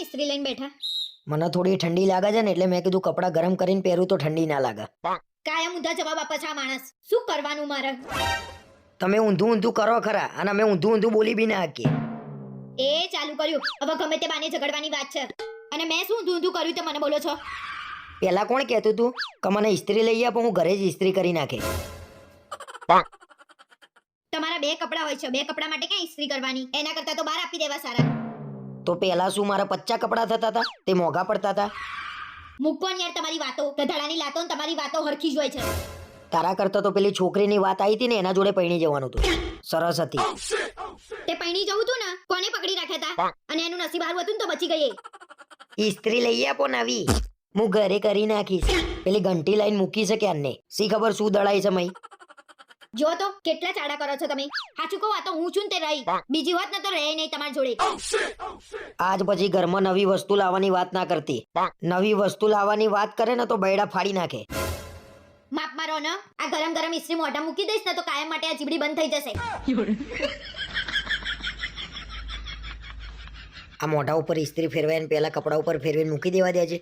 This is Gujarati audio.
ઇસ્ત્રી લઈને બેઠા? મને થોડી ઠંડી લાગે છે ને એટલે મેં કીધું કપડાં ગરમ કરીને પહેરું તો ઠંડી ના લાગે. કાયમ ઊંધા જવાબ આપે છે આ માણસ. શું કરવાનું મારે? તમે ઊંધું ઊંધું કરો ખરા અને અમે ઊંધું ઊંધું બોલી બી ના શકીએ. એ ચાલુ કર્યું. હવે ગમે તે બાને ઝઘડવાની વાત છે. અને મેં શું ઊંધું ઊંધું કર્યું તે મને બોલો છો? પેલા કોણ કહેતું તું? કે મને ઇસ્ત્રી લઈ આપો હું ઘરે જ ઇસ્ત્રી કરી નાખે. તમારા બે કપડાં હોય છે. બે કપડાં માટે ક્યાં ઇસ્ત્રી કરવાની? એના કરતા તો બહાર આપી દેવા સારા. તો પહેલા શું મારા પચ્ચા કપડાં થતા હતા? તે મોંઘા પડતા હતા? મૂકો ને યાર તમારી વાતો. ગધાડાની લાતો ને તમારી વાતો હરખી જ હોય છે. તારા કરતા તો પેલી છોકરીની વાત આવી હતી ને એના જોડે પૈણી જવાનું હતું. સરસ હતી. તે પૈણી જવું તું ને કોને પકડી રાખ્યા હતા અને એનું નસીબ હારું હતું ને તો બચી ગઈ. ઇસ્ત્રી લઈ આપો નવી હું ઘરે કરી નાખીશ. પેલી ઘંટી લાઈન મૂકી છે ક્યારને? શી ખબર શું દળાય છે મઈ જો તો કેટલા ચાડા કરો છો તમે? સાચું કહો આ તો હું છું ને તે રહી. બીજી વાત ન તો રહે નહીં તમારી જોડે. આજ પછી ઘરમાં નવી વસ્તુ લાવવાની વાત ના કરતી. નવી વસ્તુ લાવવાની વાત કરે ને તો બૈડા ફાડી નાખે. માપ મારો ને. આ ગરમ ગરમ ઇસ્ત્રી મોઢા મૂકી દઈશ ને તો કાયમ માટે આ જીબડી બંધ થઈ જશે. આ મોઢા ઉપર ઇસ્ત્રી ફેરવાય ને પેલા કપડા ઉપર ફેરવીને મૂકી દેવા દે છે